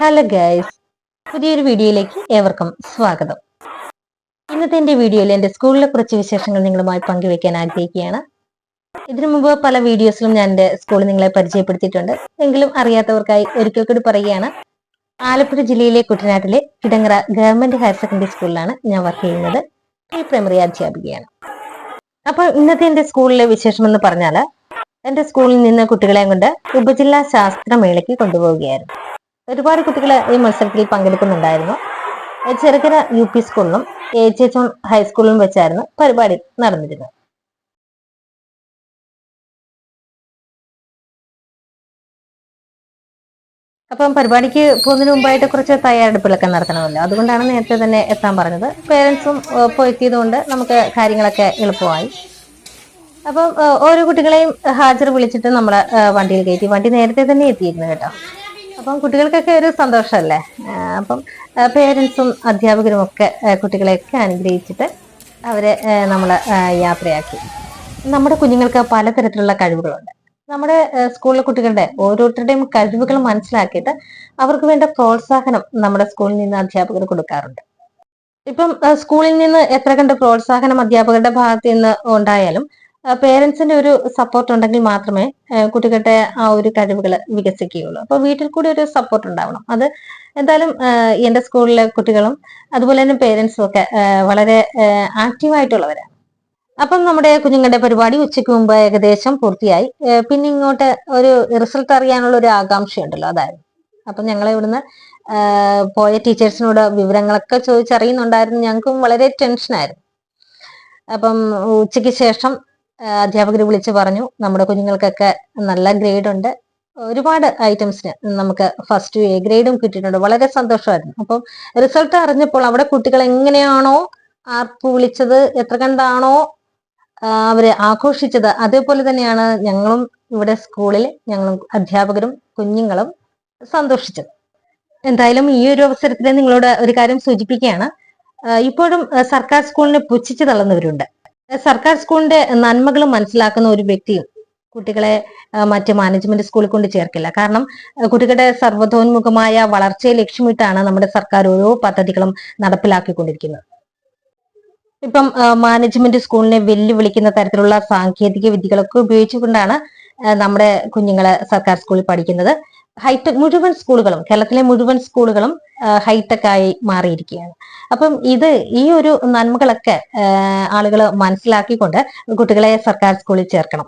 Hello guys പുതിയൊരു വീഡിയോയിലേക്ക് ഏവർക്കും സ്വാഗതം. ഇന്നത്തെ എന്റെ വീഡിയോയിൽ എന്റെ സ്കൂളിലെ കുറച്ച് വിശേഷങ്ങൾ നിങ്ങളുമായി പങ്കുവെക്കാൻ ആഗ്രഹിക്കുകയാണ്. ഇതിനു മുമ്പ് പല വീഡിയോസിലും ഞാൻ എന്റെ സ്കൂൾ നിങ്ങളെ പരിചയപ്പെടുത്തിയിട്ടുണ്ട്. എങ്കിലും അറിയാത്തവർക്കായി ഒരിക്കൽ കൂടി പറയുകയാണ്. ആലപ്പുഴ ജില്ലയിലെ കുട്ടനാട്ടിലെ കിടങ്ങറ ഗവൺമെന്റ് ഹയർ സെക്കൻഡറി സ്കൂളിലാണ് ഞാൻ വർക്ക് ചെയ്യുന്നത്. പ്രീ പ്രൈമറി അധ്യാപികയാണ്. അപ്പോൾ ഇന്നത്തെ എന്റെ സ്കൂളിലെ വിശേഷം എന്ന് പറഞ്ഞാൽ എന്റെ സ്കൂളിൽ നിന്ന് കുട്ടികളെ കൊണ്ട് ഉപജില്ലാ ശാസ്ത്രമേളയ്ക്ക് കൊണ്ടുപോവുകയായിരുന്നു. ഒരുപാട് കുട്ടികൾ ഈ മത്സരത്തിൽ പങ്കെടുക്കുന്നുണ്ടായിരുന്നു. ചെറുകര യു പി സ്കൂളിലും എ ജെ എം ഹൈസ്കൂളിലും വെച്ചായിരുന്നു പരിപാടി നടന്നിരുന്നത്. അപ്പം പരിപാടിക്ക് പോകുന്നതിന് മുമ്പായിട്ട് കുറച്ച് തയ്യാറെടുപ്പുകളൊക്കെ നടത്തണമല്ലോ. അതുകൊണ്ടാണ് നേരത്തെ തന്നെ എത്താൻ പറഞ്ഞത്. പേരൻസും ഇപ്പോൾ നമുക്ക് കാര്യങ്ങളൊക്കെ എളുപ്പമായി. അപ്പം ഓരോ കുട്ടികളെയും ഹാജർ വിളിച്ചിട്ട് നമ്മുടെ വണ്ടിയിൽ കയറ്റി. വണ്ടി നേരത്തെ തന്നെ എത്തിയിരുന്നു കേട്ടോ. അപ്പം കുട്ടികൾക്കൊക്കെ ഒരു സന്തോഷമല്ലേ? അപ്പം പേരൻസും അധ്യാപകരും ഒക്കെ കുട്ടികളെയൊക്കെ അനുഗ്രഹിച്ചിട്ട് അവരെ നമ്മൾ യാത്രയാക്കി. നമ്മുടെ കുഞ്ഞുങ്ങൾക്ക് പലതരത്തിലുള്ള കഴിവുകളുണ്ട്. നമ്മുടെ സ്കൂളിലെ കുട്ടികളുടെ ഓരോരുത്തരുടെയും കഴിവുകൾ മനസ്സിലാക്കിയിട്ട് അവർക്ക് വേണ്ട പ്രോത്സാഹനം നമ്മുടെ സ്കൂളിൽ നിന്ന് അധ്യാപകർ കൊടുക്കാറുണ്ട്. ഇപ്പം സ്കൂളിൽ നിന്ന് എത്ര കണ്ട് പ്രോത്സാഹനം അധ്യാപകരുടെ ഭാഗത്ത് നിന്ന് ഉണ്ടായാലും പേരൻസിന്റെ ഒരു സപ്പോർട്ട് ഉണ്ടെങ്കിൽ മാത്രമേ കുട്ടികളുടെ ആ ഒരു കഴിവുകൾ വികസിക്കുകയുള്ളൂ. അപ്പൊ വീട്ടിൽ കൂടി ഒരു സപ്പോർട്ട് ഉണ്ടാവണം. അത് എന്തായാലും എന്റെ സ്കൂളിലെ കുട്ടികളും അതുപോലെ തന്നെ പേരൻസും ഒക്കെ വളരെ ആക്റ്റീവായിട്ടുള്ളവരാണ് അപ്പം നമ്മുടെ കുഞ്ഞുങ്ങളുടെ പരിപാടി ഉച്ചയ്ക്ക് മുമ്പ് ഏകദേശം പൂർത്തിയായി. പിന്നെ ഇങ്ങോട്ട് ഒരു റിസൾട്ട് അറിയാനുള്ള ഒരു ആകാംക്ഷയുണ്ടല്ലോ അതായിരുന്നു. അപ്പം ഞങ്ങൾ ഇവിടുന്ന് പോയ ടീച്ചേഴ്സിനോട് വിവരങ്ങളൊക്കെ ചോദിച്ചറിയുന്നുണ്ടായിരുന്നു. ഞങ്ങൾക്കും വളരെ ടെൻഷനായിരുന്നു അപ്പം ഉച്ചയ്ക്ക് ശേഷം അധ്യാപകർ വിളിച്ച് പറഞ്ഞു നമ്മുടെ കുഞ്ഞുങ്ങൾക്കൊക്കെ നല്ല ഗ്രേഡ് ഉണ്ട്. ഒരുപാട് ഐറ്റംസിന് നമുക്ക് ഫസ്റ്റ് എ ഗ്രേഡും കിട്ടിയിട്ടുണ്ട്. വളരെ സന്തോഷമായിരുന്നു. അപ്പം റിസൾട്ട് അറിഞ്ഞപ്പോൾ അവിടെ കുട്ടികൾ എങ്ങനെയാണോ ആർപ്പ് വിളിച്ചത് എത്ര കണ്ടാണോ അവർ ആഘോഷിച്ചത്. അതേപോലെ തന്നെയാണ് ഞങ്ങളും ഇവിടെ സ്കൂളിൽ ഞങ്ങളും അധ്യാപകരും കുഞ്ഞുങ്ങളും സന്തോഷിച്ചത്. എന്തായാലും ഈ ഒരു അവസരത്തിൽ നിങ്ങളോട് ഒരു കാര്യം സൂചിപ്പിക്കുകയാണ്. ഇപ്പോഴും സർക്കാർ സ്കൂളിനെ പുച്ഛിച്ചു തള്ളുന്നവരുണ്ട്. സർക്കാർ സ്കൂളിന്റെ നന്മകൾ മനസ്സിലാക്കുന്ന ഒരു വ്യക്തിയും കുട്ടികളെ മറ്റ് മാനേജ്മെന്റ് സ്കൂളിൽ കൊണ്ട് ചേർക്കില്ല. കാരണം കുട്ടികളുടെ സർവതോന്മുഖമായ വളർച്ചയെ ലക്ഷ്യമിട്ടാണ് നമ്മുടെ സർക്കാർ ഓരോ പദ്ധതികളും നടപ്പിലാക്കിക്കൊണ്ടിരിക്കുന്നത്. ഇപ്പം മാനേജ്മെന്റ് സ്കൂളിനെ വെല്ലുവിളിക്കുന്ന തരത്തിലുള്ള സാങ്കേതിക വിദ്യകളൊക്കെ ഉപയോഗിച്ചുകൊണ്ടാണ് നമ്മുടെ കുഞ്ഞുങ്ങളെ സർക്കാർ സ്കൂളിൽ പഠിക്കുന്നത്. ഹൈടെക് മുഴുവൻ സ്കൂളുകളും കേരളത്തിലെ മുഴുവൻ സ്കൂളുകളും ഹൈടെക് ആയി മാറിയിരിക്കുകയാണ്. അപ്പം ഇത് ഈ ഒരു നന്മകളൊക്കെ ആളുകൾ മനസ്സിലാക്കിക്കൊണ്ട് കുട്ടികളെ സർക്കാർ സ്കൂളിൽ ചേർക്കണം.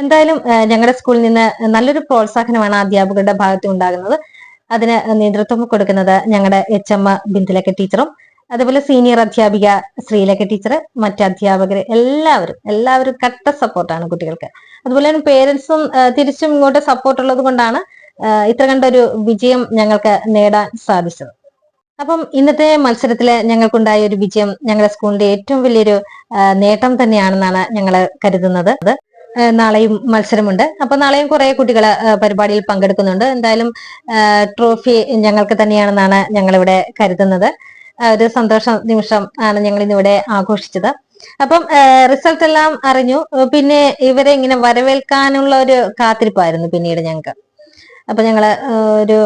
എന്തായാലും ഞങ്ങളുടെ സ്കൂളിൽ നിന്ന് നല്ലൊരു പ്രോത്സാഹനമാണ് അധ്യാപകരുടെ ഭാഗത്ത് ഉണ്ടാകുന്നത്. അതിന് നേതൃത്വം കൊടുക്കുന്നത് ഞങ്ങളുടെ എച്ച് എം ബിന്ദുലക്ക ടീച്ചറും അതുപോലെ സീനിയർ അധ്യാപിക ശ്രീലക്ക ടീച്ചർ മറ്റ് അധ്യാപകർ എല്ലാവരും എല്ലാവരും കട്ട സപ്പോർട്ടാണ് കുട്ടികൾക്ക്. അതുപോലെ തന്നെ പേരൻസും തിരിച്ചും ഇങ്ങോട്ട് സപ്പോർട്ട് ഉള്ളത് കൊണ്ടാണ് ഇത്ര കണ്ടൊരു വിജയം ഞങ്ങൾക്ക് നേടാൻ സാധിച്ചത് അപ്പം ഇന്നത്തെ മത്സരത്തിൽ ഞങ്ങൾക്കുണ്ടായ ഒരു വിജയം ഞങ്ങളുടെ സ്കൂളിന്റെ ഏറ്റവും വലിയൊരു നേട്ടം തന്നെയാണെന്നാണ് ഞങ്ങൾ കരുതുന്നത്. നാളെയും മത്സരമുണ്ട്. അപ്പൊ നാളെയും കുറെ കുട്ടികൾ പരിപാടിയിൽ പങ്കെടുക്കുന്നുണ്ട്. എന്തായാലും ട്രോഫി ഞങ്ങൾക്ക് തന്നെയാണെന്നാണ് ഞങ്ങളിവിടെ കരുതുന്നത്. ഒരു സന്തോഷ നിമിഷം ആണ് ഞങ്ങൾ ഇന്നിവിടെ ആഘോഷിച്ചത്. അപ്പം റിസൾട്ട് എല്ലാം അറിഞ്ഞു. പിന്നെ ഇവരെ ഇങ്ങനെ വരവേൽക്കാനുള്ള ഒരു കാത്തിരിപ്പായിരുന്നു പിന്നീട് ഞങ്ങൾക്ക്. അപ്പൊ ഞങ്ങൾ ഒരു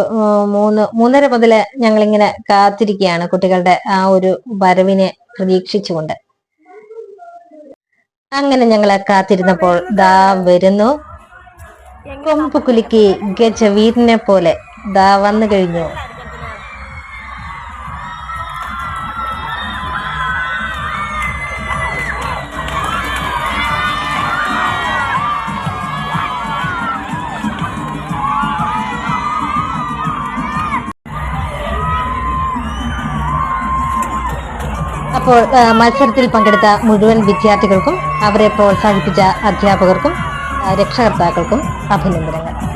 മൂന്ന് മൂന്നര മുതൽ ഞങ്ങളിങ്ങനെ കാത്തിരിക്കുകയാണ് കുട്ടികളുടെ ആ ഒരു വരവിനെ പ്രതീക്ഷിച്ചുകൊണ്ട്. അങ്ങനെ ഞങ്ങളെ കാത്തിരുന്നപ്പോൾ ദാ വരുന്നു. കൊമ്പ് കുലുക്കി ഗജവീരനെ പോലെ ദാ വന്നു കഴിഞ്ഞു. മത്സരത്തിൽ പങ്കെടുത്ത മുഴുവൻ വിദ്യാർത്ഥികൾക്കും അവരെ പ്രോത്സാഹിപ്പിച്ച അധ്യാപകർക്കും രക്ഷകർത്താക്കൾക്കും അഭിനന്ദനങ്ങൾ.